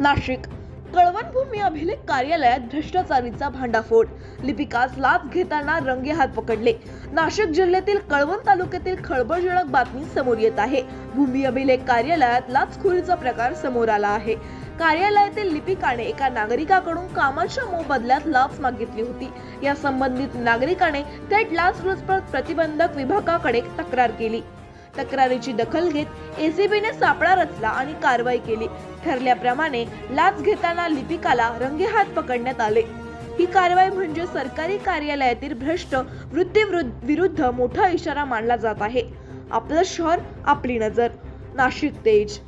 नाशिक. कळवण भूमी अभिलेख कार्यालयात भ्रष्टाचारीचा भांडाफोड. लिपिकास लाच घेताना रंगे हात पकडले. नाशिक जिल्ह्यातील कळवण तालुक्यातील खळबळजनक बातमी समोर येत आहे. भूमी अभिलेख कार्यालयात लाचखोरीचा प्रकार समोर आला आहे. कार्यालयातील लिपिकाने एका नागरिकाकडून कामाच्या मोबदल्यात लाच मागितली होती. या संबंधित नागरिकाने थेट लाचलुचपत प्रतिबंधक विभागाकडे तक्रार केली. तक्रारीची दखल घेत एसीबीने सापळा रचला आणि कारवाई केली. ठरल्याप्रमाणे लाच घेताना लिपिकाला रंगेहात पकडण्यात आले. ही कारवाई म्हणजे सरकारी कार्यालयातील भ्रष्ट वृत्ती विरुद्ध मोठा इशारा मानला जात आहे. आपलं शहर आपली नजर. नाशिक तेज.